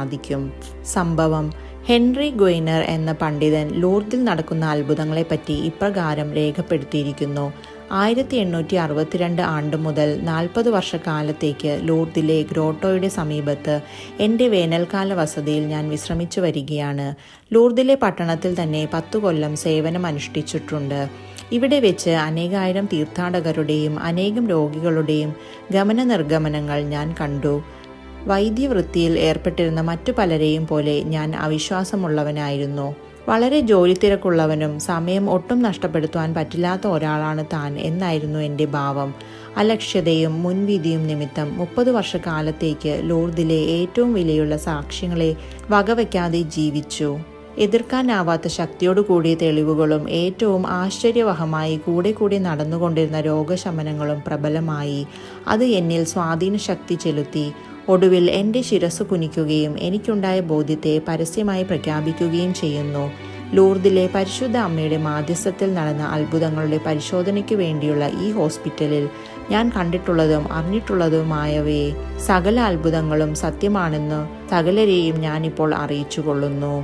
സാധിക്കും. സംഭവം. ഹെൻറി ഗൊയ്നർ എന്ന പണ്ഡിതൻ ലൂർദിൽ നടക്കുന്ന അത്ഭുതങ്ങളെപ്പറ്റി ഇപ്രകാരം രേഖപ്പെടുത്തിയിരിക്കുന്നു. ആയിരത്തി എണ്ണൂറ്റി അറുപത്തിരണ്ട് ആണ്ട് മുതൽ നാൽപ്പത് വർഷക്കാലത്തേക്ക് ലൂർദിലെ ഗ്രോട്ടോയുടെ സമീപത്ത് എന്റെ വേനൽക്കാല വസതിയിൽ ഞാൻ വിശ്രമിച്ചു വരികയാണ്. ലൂർദിലെ പട്ടണത്തിൽ തന്നെ പത്തു കൊല്ലം സേവനം അനുഷ്ഠിച്ചിട്ടുണ്ട്. ഇവിടെ വെച്ച് അനേകായിരം തീർത്ഥാടകരുടെയും അനേകം രോഗികളുടെയും ഗമന നിർഗമനങ്ങൾ ഞാൻ കണ്ടു. വൈദ്യവൃത്തിയിൽ ഏർപ്പെട്ടിരുന്ന മറ്റു പലരെയും പോലെ ഞാൻ അവിശ്വാസമുള്ളവനായിരുന്നു. വളരെ ജോലി തിരക്കുള്ളവനും സമയം ഒട്ടും നഷ്ടപ്പെടുത്തുവാൻ പറ്റില്ലാത്ത ഒരാളാണ് താൻ എന്നായിരുന്നു എന്റെ ഭാവം. അലക്ഷ്യതയും മുൻവിധിയും നിമിത്തം മുപ്പത് വർഷക്കാലത്തേക്ക് ലൂർദിലെ ഏറ്റവും വിലയുള്ള സാക്ഷ്യങ്ങളെ വകവയ്ക്കാതെ ജീവിച്ചു. എതിർക്കാനാവാത്ത ശക്തിയോട് കൂടിയ തെളിവുകളും ഏറ്റവും ആശ്ചര്യവഹമായി കൂടെ കൂടി നടന്നുകൊണ്ടിരുന്ന രോഗശമനങ്ങളും പ്രബലമായി. അത് എന്നിൽ സ്വാധീന ശക്തി ചെലുത്തി. ഒടുവിൽ എന്റെ ശിരസ് കുനിക്കുകയും എനിക്കുണ്ടായ ബോധ്യത്തെ പരസ്യമായി പ്രഖ്യാപിക്കുകയും ചെയ്യുന്നു. ലൂർദിലെ പരിശുദ്ധ അമ്മയുടെ മാധ്യസ്ഥത്തിൽ നടന്ന അത്ഭുതങ്ങളുടെ പരിശോധനയ്ക്ക് വേണ്ടിയുള്ള ഈ ഹോസ്പിറ്റലിൽ ഞാൻ കണ്ടിട്ടുള്ളതും അറിഞ്ഞിട്ടുള്ളതുമായവയെ സകല അത്ഭുതങ്ങളും സത്യമാണെന്ന് സകലരെയും ഞാനിപ്പോൾ അറിയിച്ചു കൊള്ളുന്നു